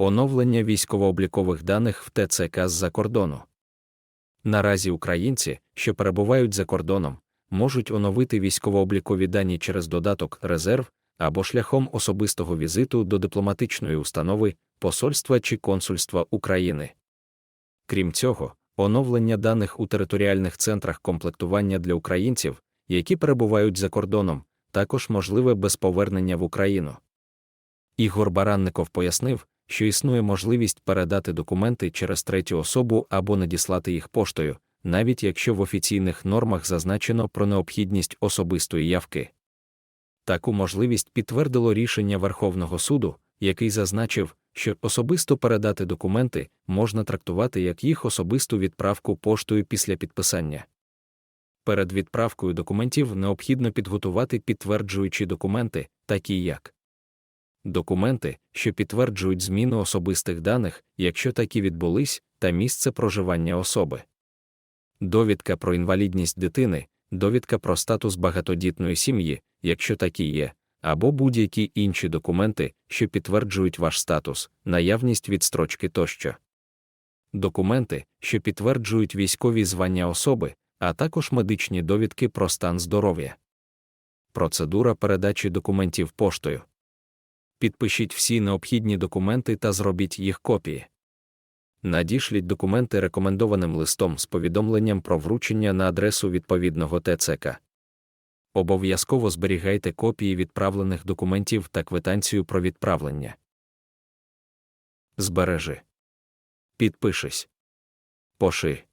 Оновлення військово-облікових даних в ТЦК з-за кордону. Наразі українці, що перебувають за кордоном, можуть оновити військово-облікові дані через додаток Резерв або шляхом особистого візиту до дипломатичної установи, посольства чи консульства України. Крім цього, оновлення даних у територіальних центрах комплектування для українців, які перебувають за кордоном, також можливе без повернення в Україну. Ігор Баранников пояснив, що існує можливість передати документи через третю особу або надіслати їх поштою, навіть якщо в офіційних нормах зазначено про необхідність особистої явки. Таку можливість підтвердило рішення Верховного суду, який зазначив, що особисто передати документи можна трактувати як їх особисту відправку поштою після підписання. Перед відправкою документів необхідно підготувати підтверджуючі документи, такі як документи, що підтверджують зміну особистих даних, якщо такі відбулись, та місце проживання особи, довідка про інвалідність дитини, довідка про статус багатодітної сім'ї, якщо такі є, або будь-які інші документи, що підтверджують ваш статус, наявність відстрочки тощо. Документи, що підтверджують військові звання особи, а також медичні довідки про стан здоров'я. Процедура передачі документів поштою. Підпишіть всі необхідні документи та зробіть їх копії. Надішліть документи рекомендованим листом з повідомленням про вручення на адресу відповідного ТЦК. Обов'язково зберігайте копії відправлених документів та квитанцію про відправлення. Збережи. Підпишись. Поши.